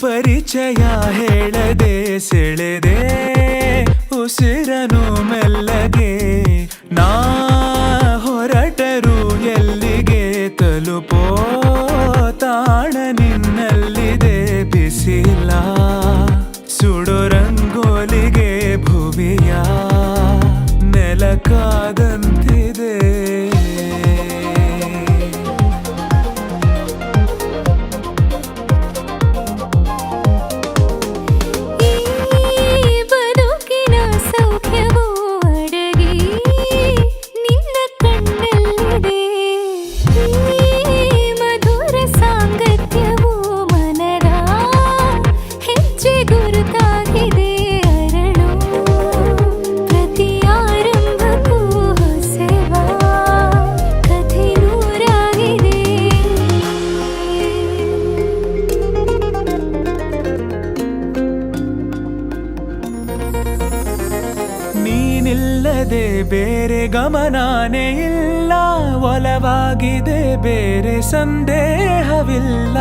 ಪರಿಚಯ ಹೇಳದೆ ಸೆಳೆದೆ ಉಸಿರನು ಮೆಲ್ಲಗೆ ಸುಡೋ ರಂಗೋಲಿಗೆ ಭುವಿಯ ನೆಲಕಾದಂತಿದೆ ನೀನಿಲ್ಲದೆ ಬೇರೆ ಗಮನಾನೇ ಇಲ್ಲ. ಒಲವಾಗಿದೆ ಬೇರೆ ಸಂದೇಹವಿಲ್ಲ.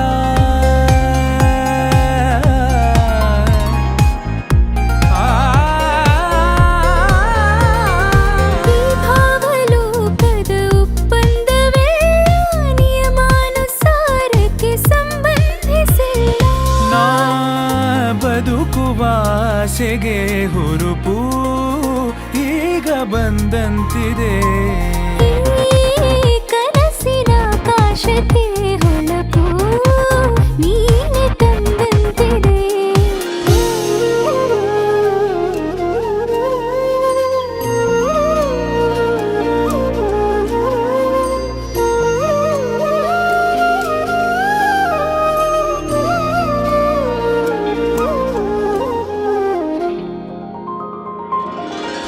ಬದುಕುವಾಸೆಗೆ ಹುರುಪು ಈಗ ಬಂದಂತಿದೆ. ಕನಸಿನ ಆಕಾಶಕ್ಕೆ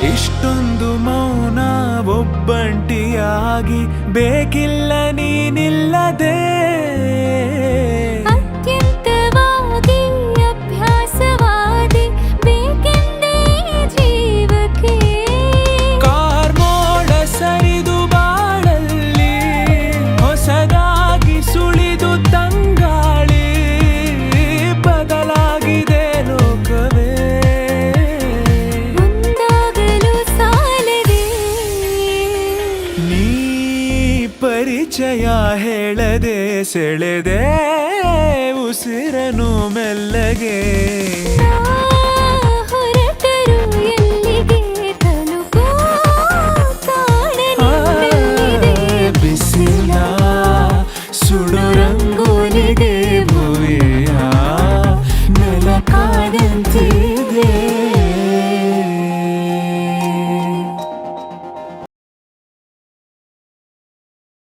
ಇಷ್ಟೊಂದು ಮೌನ ಒಬ್ಬಂಟಿಯಾಗಿ ಬೇಕಿಲ್ಲ ನೀನಿಲ್ಲದೆ ಪರಿಚಯ ಹೇಳದೆ ಸೆಳೆದೆ ಉಸಿರನು ಮೆಲ್ಲಗೆ.